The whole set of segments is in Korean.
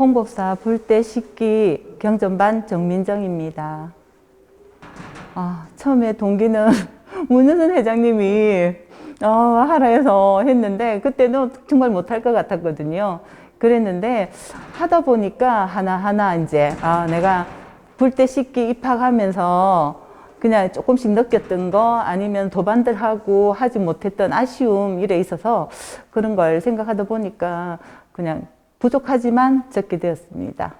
홍법사 불대 식기 경전반 정민정입니다. 아, 처음에 동기는 문효선 회장님이 어, 하라 해서 했는데 그때는 정말 못할 것 같았거든요. 그랬는데 하다 보니까 하나하나 이제 아, 내가 불대 씻기 입학하면서 그냥 조금씩 느꼈던 거 아니면 도반들 하고 하지 못했던 아쉬움 이래 있어서 그런 걸 생각하다 보니까 그냥 부족하지만 적게 되었습니다.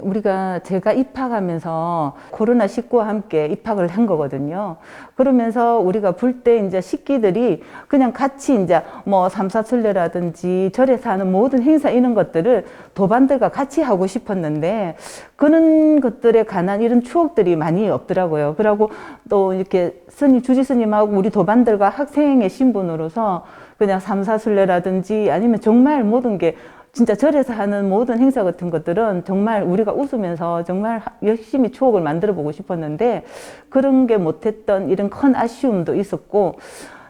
우리가 제가 입학하면서 코로나 19와 함께 입학을 한 거거든요. 그러면서 우리가 불때 이제 식기들이 그냥 같이 이제 뭐 삼사순례라든지 절에서 하는 모든 행사 이런 것들을 도반들과 같이 하고 싶었는데 그런 것들에 관한 이런 추억들이 많이 없더라고요. 그러고 또 이렇게 스님, 주지 스님하고 우리 도반들과 학생의 신분으로서 그냥 삼사순례라든지 아니면 정말 모든 게 진짜 절에서 하는 모든 행사 같은 것들은 정말 우리가 웃으면서 정말 열심히 추억을 만들어 보고 싶었는데 그런 게 못했던 이런 큰 아쉬움도 있었고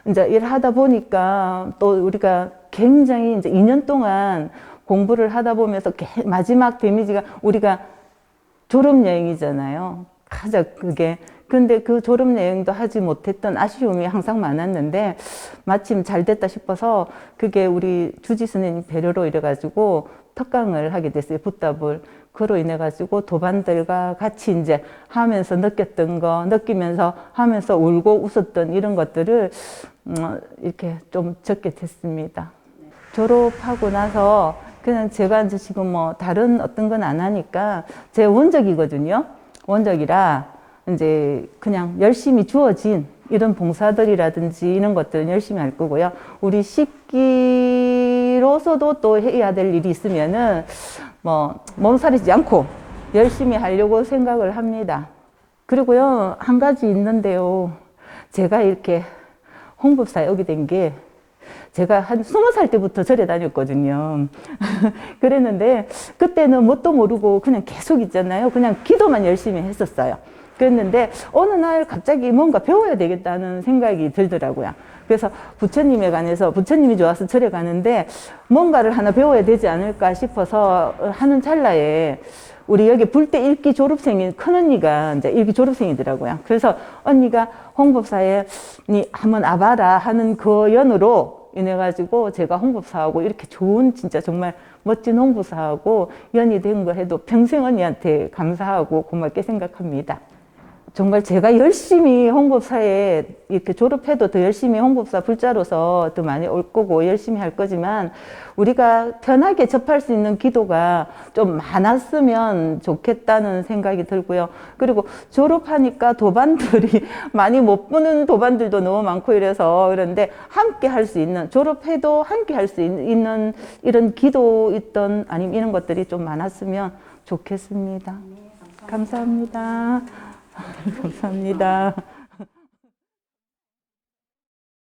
이제 일하다 보니까 또 우리가 굉장히 이제 2년 동안 공부를 하다 보면서 개- 마지막 데미지가 우리가 졸업 여행이잖아요. 가장 그게. 근데 그 졸업 여행도 하지 못했던 아쉬움이 항상 많았는데 마침 잘 됐다 싶어서 그게 우리 주지 스님 배려로 이래가지고 특강을 하게 됐어요. 붓답을. 그로 인해 가지고 도반들과 같이 이제 하면서 느꼈던 거, 느끼면서 하면서 울고 웃었던 이런 것들을 음, 이렇게 좀 적게 됐습니다. 졸업하고 나서 그냥 제가 이제 지금 뭐 다른 어떤 건 안 하니까 제 원적이거든요. 원적이라 이제 그냥 열심히 주어진 이런 봉사들이라든지 이런 것들은 열심히 할 거고요. 우리 식기로서도 또 해야 될 일이 있으면은 뭐 몸살이지 않고 열심히 하려고 생각을 합니다. 그리고요, 한 가지 있는데요. 제가 이렇게 홍법사에 오게 된게 제가 한 스무 살 때부터 절에 다녔거든요. 그랬는데 그때는 뭣도 모르고 그냥 계속 있잖아요. 그냥 기도만 열심히 했었어요. 그랬는데 어느 날 갑자기 뭔가 배워야 되겠다는 생각이 들더라고요. 그래서 부처님에 관해서 부처님이 좋아서 절에 가는데 뭔가를 하나 배워야 되지 않을까 싶어서 하는 찰나에 우리 여기 불대 일기 졸업생인 큰 언니가 이제 일기 졸업생이더라고요. 그래서 언니가 홍법사에 니 한번 와봐라 하는 그 연으로 인해 가지고 제가 홍법사하고 이렇게 좋은 진짜 정말 멋진 홍보사하고 연이 된 거 해도 평생 언니한테 감사하고 고맙게 생각합니다. 정말 제가 열심히 홍법사에 이렇게 졸업해도 더 열심히 홍법사 불자로서 더 많이 올 거고 열심히 할 거지만 우리가 편하게 접할 수 있는 기도가 좀 많았으면 좋겠다는 생각이 들고요. 그리고 졸업하니까 도반들이 많이 못 보는 도반들도 너무 많고 이래서 그런데 함께 할 수 있는 졸업해도 함께 할 수 있는 이런 기도 있던 아니면 이런 것들이 좀 많았으면 좋겠습니다. 감사합니다. 감사합니다.